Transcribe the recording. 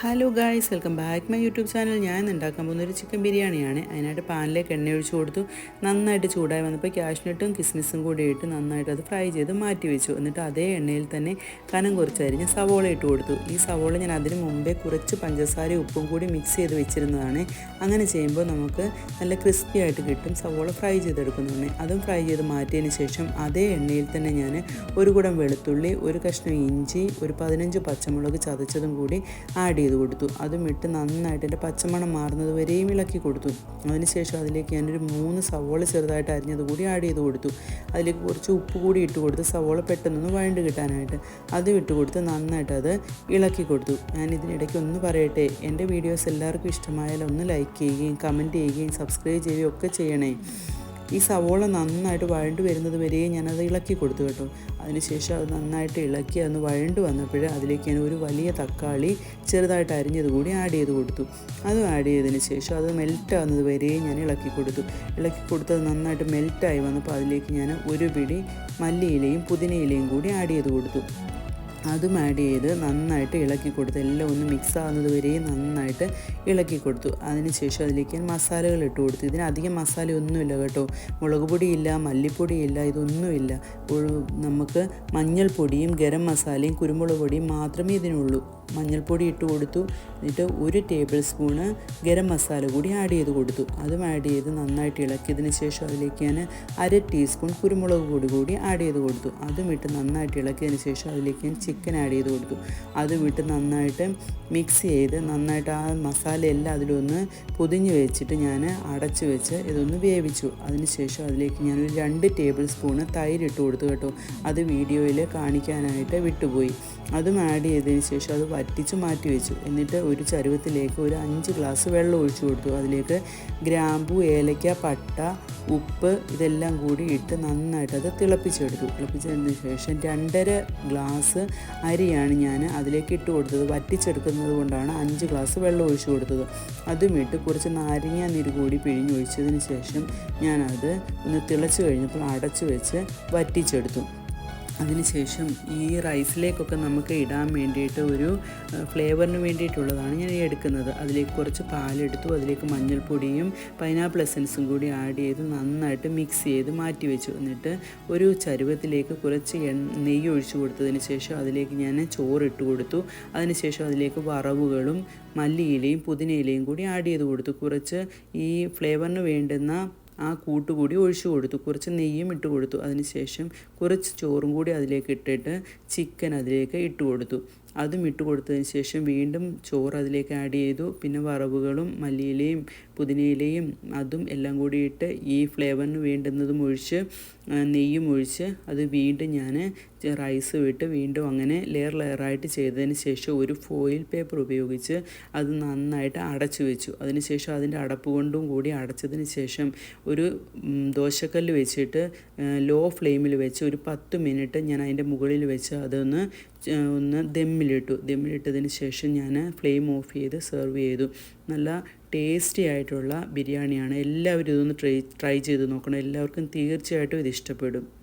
Hello guys welcome back my YouTube channel ഞാൻ ഉണ്ടാക്കാൻ പോകുന്ന ഒരു ചിക്കൻ ബിരിയാണിയാണ്. അതിനായിട്ട് പാനിലേക്ക് എണ്ണ ഒഴിച്ചു കൊടുത്തു. നന്നായിട്ട് ചൂടായി വന്നപ്പോൾ കാഷ്നട്ടും കിസ്മിസും കൂടി ഇട്ട് നന്നായിട്ട് അത് ഫ്രൈ ചെയ്ത് മാറ്റി വെച്ചു. എന്നിട്ട് അതേ എണ്ണയിൽ തന്നെ കനം കുറച്ചരിഞ്ഞ് സവോള ഇട്ട് കൊടുത്തു. ഈ സവോള ഞാൻ അതിന് മുമ്പേ കുറച്ച് പഞ്ചസാരയും ഉപ്പും കൂടി മിക്സ് ചെയ്ത് വെച്ചിരുന്നതാണ്. അങ്ങനെ ചെയ്യുമ്പോൾ നമുക്ക് നല്ല ക്രിസ്പി ആയിട്ട് കിട്ടും സവോള ഫ്രൈ ചെയ്തെടുക്കുന്നതാണ് അതും ഫ്രൈ ചെയ്ത് മാറ്റിയതിന് ശേഷം അതേ എണ്ണയിൽ തന്നെ ഞാൻ ഒരു കുടം വെളുത്തുള്ളി ഒരു കഷ്ണം ഇഞ്ചി ഒരു പതിനഞ്ച് പച്ചമുളക് ചതച്ചതും കൂടി ആഡ് ചെയ്ത് കൊടുത്തു. അതും ഇട്ട് നന്നായിട്ട് എന്റെ പച്ചമണം മാറുന്നത് വരെയും ഇളക്കി കൊടുത്തു. അതിനുശേഷം അതിലേക്ക് ഞാനൊരു മൂന്ന് സവോള ചെറുതായിട്ട് അരിഞ്ഞത് കൂടി ആഡ് ചെയ്ത് കൊടുത്തു. അതിലേക്ക് കുറച്ച് ഉപ്പ് കൂടി ഇട്ട് കൊടുത്ത് സവോള പെട്ടെന്നൊന്ന് വഴണ്ട് കിട്ടാനായിട്ട് അതും ഇട്ട് കൊടുത്ത് നന്നായിട്ട് അത് ഇളക്കി കൊടുത്തു. ഞാൻ ഇതിനിടയ്ക്ക് ഒന്ന് പറയട്ടെ എന്റെ വീഡിയോസ് എല്ലാവർക്കും ഇഷ്ടമായാലും ഒന്ന് ലൈക്ക് ചെയ്യുകയും കമന്റ് ചെയ്യുകയും സബ്സ്ക്രൈബ് ചെയ്യുകയും ഒക്കെ ചെയ്യണേ. ഈ സവോള നന്നായിട്ട് വഴണ്ട് വരുന്നത് വരെ ഞാനത് ഇളക്കി കൊടുത്തു കേട്ടോ. അതിനുശേഷം അത് നന്നായിട്ട് ഇളക്കി അതൊന്ന് വഴണ്ട് വന്നപ്പോൾ അതിലേക്ക് ഞാൻ ഒരു വലിയ തക്കാളി ചെറുതായിട്ട് അരിഞ്ഞത് കൂടി ആഡ് ചെയ്ത് കൊടുത്തു. അതും ആഡ് ചെയ്തതിന് ശേഷം അത് മെൽറ്റ് ആവുന്നത് വരെ ഞാൻ ഇളക്കി കൊടുത്തു. ഇളക്കി കൊടുത്തത് നന്നായിട്ട് മെൽറ്റായി വന്നപ്പോൾ അതിലേക്ക് ഞാൻ ഒരു പിടി മല്ലിയിലയും പുതിനയിലയും കൂടി ആഡ് ചെയ്ത് കൊടുത്തു. അതും ആഡ് ചെയ്ത് നന്നായിട്ട് ഇളക്കി കൊടുത്തു എല്ലാം ഒന്ന് മിക്സ് ആകുന്നത് വരെയും നന്നായിട്ട് ഇളക്കി കൊടുത്തു. അതിനുശേഷം അതിലേക്ക് മസാലകൾ ഇട്ട് കൊടുത്തു. ഇതിന് അധികം മസാലയൊന്നുമില്ല കേട്ടോ. മുളക് പൊടിയില്ല മല്ലിപ്പൊടിയില്ല ഇതൊന്നുമില്ല നമുക്ക് മഞ്ഞൾപ്പൊടിയും ഗരം മസാലയും കുരുമുളക് പൊടിയും മാത്രമേ ഇതിനുള്ളൂ. മഞ്ഞൾപ്പൊടി ഇട്ട് കൊടുത്തു. എന്നിട്ട് ഒരു ടേബിൾ സ്പൂണ് ഗരം മസാല കൂടി ആഡ് ചെയ്ത് കൊടുത്തു. അതും ആഡ് ചെയ്ത് നന്നായിട്ട് ഇളക്കിയതിന് ശേഷം അതിലേക്ക് ഞാൻ അര ടീസ്പൂൺ കുരുമുളക് പൊടി കൂടി ആഡ് ചെയ്ത് കൊടുത്തു. അതും ഇട്ട് നന്നായിട്ട് ഇളക്കിയതിന് ശേഷം അതിലേക്ക് ഞാൻ ചിക്കൻ ആഡ് ചെയ്ത് കൊടുത്തു. അതും ഇട്ട് നന്നായിട്ട് മിക്സ് ചെയ്ത് നന്നായിട്ട് ആ മസാല എല്ലാം അതിലൊന്ന് പൊതിഞ്ഞ് വെച്ചിട്ട് ഞാൻ അടച്ച് വെച്ച് ഇതൊന്ന് വേവിച്ചു. അതിന് ശേഷം അതിലേക്ക് ഞാനൊരു രണ്ട് ടേബിൾ സ്പൂണ് തൈര് ഇട്ട് കൊടുത്തു കേട്ടോ. അത് വീഡിയോയിൽ കാണിക്കാനായിട്ട് വിട്ടുപോയി. അതും ആഡ് ചെയ്തതിന് ശേഷം അത് വറ്റിച്ച് മാറ്റി വെച്ചു. എന്നിട്ട് ഒരു ചരുവത്തിലേക്ക് ഒരു അഞ്ച് ഗ്ലാസ് വെള്ളം ഒഴിച്ചു കൊടുത്തു. അതിലേക്ക് ഗ്രാമ്പു ഏലക്ക പട്ട ഉപ്പ് ഇതെല്ലാം കൂടി ഇട്ട് നന്നായിട്ട് അത് തിളപ്പിച്ചെടുത്തു. തിളപ്പിച്ചതിന് ശേഷം രണ്ടര ഗ്ലാസ് അരിയാണ് ഞാൻ അതിലേക്ക് ഇട്ട് കൊടുത്തത്. വറ്റിച്ചെടുക്കുന്നത് കൊണ്ടാണ് അഞ്ച് ഗ്ലാസ് വെള്ളം ഒഴിച്ചു കൊടുത്തത്. അതും ഇട്ട് കുറച്ച് നാരങ്ങ നീര് കൂടി പിഴിഞ്ഞൊഴിച്ചതിന് ശേഷം ഞാനത് ഒന്ന് തിളച്ച് കഴിഞ്ഞപ്പോൾ അടച്ചു വെച്ച് വറ്റിച്ചെടുത്തു. അതിനുശേഷം ഈ റൈസിലേക്കൊക്കെ നമുക്ക് ഇടാൻ വേണ്ടിയിട്ട് ഒരു ഫ്ലേവറിന് വേണ്ടിയിട്ടുള്ളതാണ് ഞാൻ എടുക്കുന്നത്. അതിലേക്ക് കുറച്ച് പാലെടുത്തു അതിലേക്ക് മഞ്ഞൾപ്പൊടിയും പൈനാപ്പിൾ എസൻസും കൂടി ആഡ് ചെയ്ത് നന്നായിട്ട് മിക്സ് ചെയ്ത് മാറ്റി വെച്ചു. എന്നിട്ട് ഒരു ചരുവത്തിലേക്ക് കുറച്ച് നെയ്യ് ഒഴിച്ചു കൊടുത്തതിന് ശേഷം അതിലേക്ക് ഞാൻ ചോറിട്ട് കൊടുത്തു. അതിനുശേഷം അതിലേക്ക് വറവുകളും മല്ലിയിലയും പുതിനയിലയും കൂടി ആഡ് ചെയ്ത് കൊടുത്തു. കുറച്ച് ഈ ഫ്ലേവറിന് വേണ്ടുന്ന ആ കൂട്ടുകൂടി ഒഴിച്ചു കൊടുത്തു. കുറച്ച് നെയ്യും ഇട്ട് കൊടുത്തു. അതിനുശേഷം കുറച്ച് ചോറും കൂടി അതിലേക്ക് ഇട്ടിട്ട് ചിക്കൻ അതിലേക്ക് ഇട്ട് കൊടുത്തു. അതും ഇട്ട് കൊടുത്തതിന് ശേഷം വീണ്ടും ചോറ് അതിലേക്ക് ആഡ് ചെയ്തു. പിന്നെ വറവുകളും മല്ലിയിലയും പുതിനയിലയും അതും എല്ലാം കൂടി ഇട്ട് ഈ ഫ്ലേവറിന് വേണ്ടുന്നതും ഒഴിച്ച് നെയ്യും ഒഴിച്ച് അത് വീണ്ടും ഞാൻ റൈസ് വിട്ട് വീണ്ടും അങ്ങനെ ലെയർ ലെയറായിട്ട് ചെയ്തതിന് ശേഷം ഒരു ഫോയിൽ പേപ്പർ ഉപയോഗിച്ച് അത് നന്നായിട്ട് അടച്ചു വെച്ചു. അതിനുശേഷം അതിന്റെ അടപ്പ് കൊണ്ടും കൂടി അടച്ചതിന് ശേഷം ഒരു ദോശക്കല്ല് വെച്ചിട്ട് ലോ ഫ്ലെയിമിൽ വെച്ച് ഒരു പത്ത് മിനിറ്റ് ഞാൻ അതിന്റെ മുകളിൽ വെച്ച് അതൊന്ന് ഒന്ന് ദമ്മിലിട്ടു. ദമ്മിലിട്ടതിന് ശേഷം ഞാൻ ഫ്ലെയിം ഓഫ് ചെയ്ത് സെർവ് ചെയ്തു. നല്ല ടേസ്റ്റി ആയിട്ടുള്ള ബിരിയാണിയാണ്. എല്ലാവരും ഇതൊന്ന് ട്രൈ ട്രൈ ചെയ്ത് നോക്കണം. എല്ലാവർക്കും തീർച്ചയായിട്ടും ഇത് ഇഷ്ടപ്പെടും.